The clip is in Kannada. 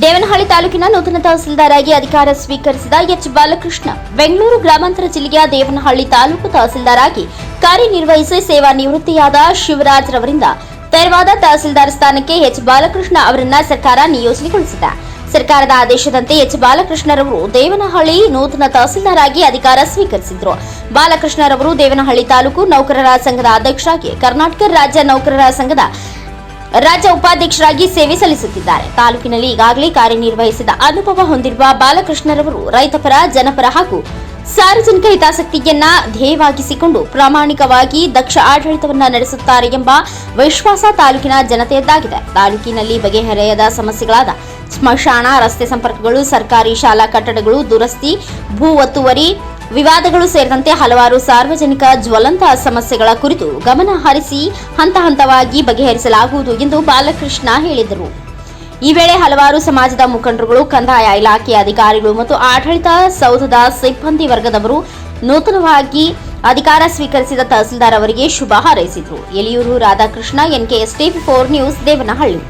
ದೇವನಹಳ್ಳಿ ತಾಲೂಕಿನ ನೂತನ ತಹಸೀಲ್ದಾರ್ ಆಗಿ ಅಧಿಕಾರ ಸ್ವೀಕರಿಸಿದ ಎಚ್ ಬಾಲಕೃಷ್ಣ, ಬೆಂಗಳೂರು ಗ್ರಾಮಾಂತರ ಜಿಲ್ಲೆಯ ದೇವನಹಳ್ಳಿ ತಾಲೂಕು ತಹಸೀಲ್ದಾರ್ ಆಗಿ ಕಾರ್ಯನಿರ್ವಹಿಸಿ ಸೇವಾ ನಿವೃತ್ತಿಯಾದ ಶಿವರಾಜ್ ರವರಿಂದ ತೆರವಾದ ತಹಸೀಲ್ದಾರ್ ಸ್ಥಾನಕ್ಕೆ ಎಚ್ ಬಾಲಕೃಷ್ಣ ಅವರನ್ನ ಸರ್ಕಾರ ನಿಯೋಜನೆಗೊಳಿಸಿದೆ. ಸರ್ಕಾರದ ಆದೇಶದಂತೆ ಎಚ್ ಬಾಲಕೃಷ್ಣರವರು ದೇವನಹಳ್ಳಿ ನೂತನ ತಹಸೀಲ್ದಾರ್ ಆಗಿ ಅಧಿಕಾರ ಸ್ವೀಕರಿಸಿದ್ರು. ಬಾಲಕೃಷ್ಣರವರು ದೇವನಹಳ್ಳಿ ತಾಲೂಕು ನೌಕರರ ಸಂಘದ ಅಧ್ಯಕ್ಷರಾಗಿ ಕರ್ನಾಟಕ ರಾಜ್ಯ ನೌಕರರ ಸಂಘದ ರಾಜ್ಯ ಉಪಾಧ್ಯಕ್ಷರಾಗಿ ಸೇವೆ ಸಲ್ಲಿಸುತ್ತಿದ್ದಾರೆ. ತಾಲೂಕಿನಲ್ಲಿ ಈಗಾಗಲೇ ಕಾರ್ಯನಿರ್ವಹಿಸಿದ ಅನುಭವ ಹೊಂದಿರುವ ಬಾಲಕೃಷ್ಣರವರು ರೈತಪರ ಜನಪರ ಹಾಗೂ ಸಾರ್ವಜನಿಕ ಹಿತಾಸಕ್ತಿಯನ್ನ ಧ್ಯೇಯವಾಗಿಸಿಕೊಂಡು ಪ್ರಾಮಾಣಿಕವಾಗಿ ದಕ್ಷ ಆಡಳಿತವನ್ನ ನಡೆಸುತ್ತಾರೆ ಎಂಬ ವಿಶ್ವಾಸ ತಾಲೂಕಿನ ಜನತೆಯದ್ದಾಗಿದೆ. ತಾಲೂಕಿನಲ್ಲಿ ಬಗೆಹರೆಯದ ಸಮಸ್ಯೆಗಳಾದ ಸ್ಮಶಾನ, ರಸ್ತೆ ಸಂಪರ್ಕಗಳು, ಸರ್ಕಾರಿ ಶಾಲಾ ಕಟ್ಟಡಗಳು, ದುರಸ್ತಿ, ಭೂ ಒತ್ತುವರಿ ವಿವಾದಗಳು ಸೇರಿದಂತೆ ಹಲವಾರು ಸಾರ್ವಜನಿಕ ಜ್ವಲಂತ ಸಮಸ್ಯೆಗಳ ಕುರಿತು ಗಮನ ಹರಿಸಿ ಹಂತ ಹಂತವಾಗಿ ಬಗೆಹರಿಸಲಾಗುವುದು ಎಂದು ಬಾಲಕೃಷ್ಣ ಹೇಳಿದರು. ಈ ವೇಳೆ ಹಲವಾರು ಸಮಾಜದ ಮುಖಂಡರುಗಳು, ಕಂದಾಯ ಇಲಾಖೆಯ ಅಧಿಕಾರಿಗಳು ಮತ್ತು ಆಡಳಿತ ಸೌಧದ ಸಿಬ್ಬಂದಿ ವರ್ಗದವರು ನೂತನವಾಗಿ ಅಧಿಕಾರ ಸ್ವೀಕರಿಸಿದ ತಹಸೀಲ್ದಾರ್ ಅವರಿಗೆ ಶುಭ ಹಾರೈಸಿದರು. Eliyur Radhakrishna NKS TV four news, Devanahalli.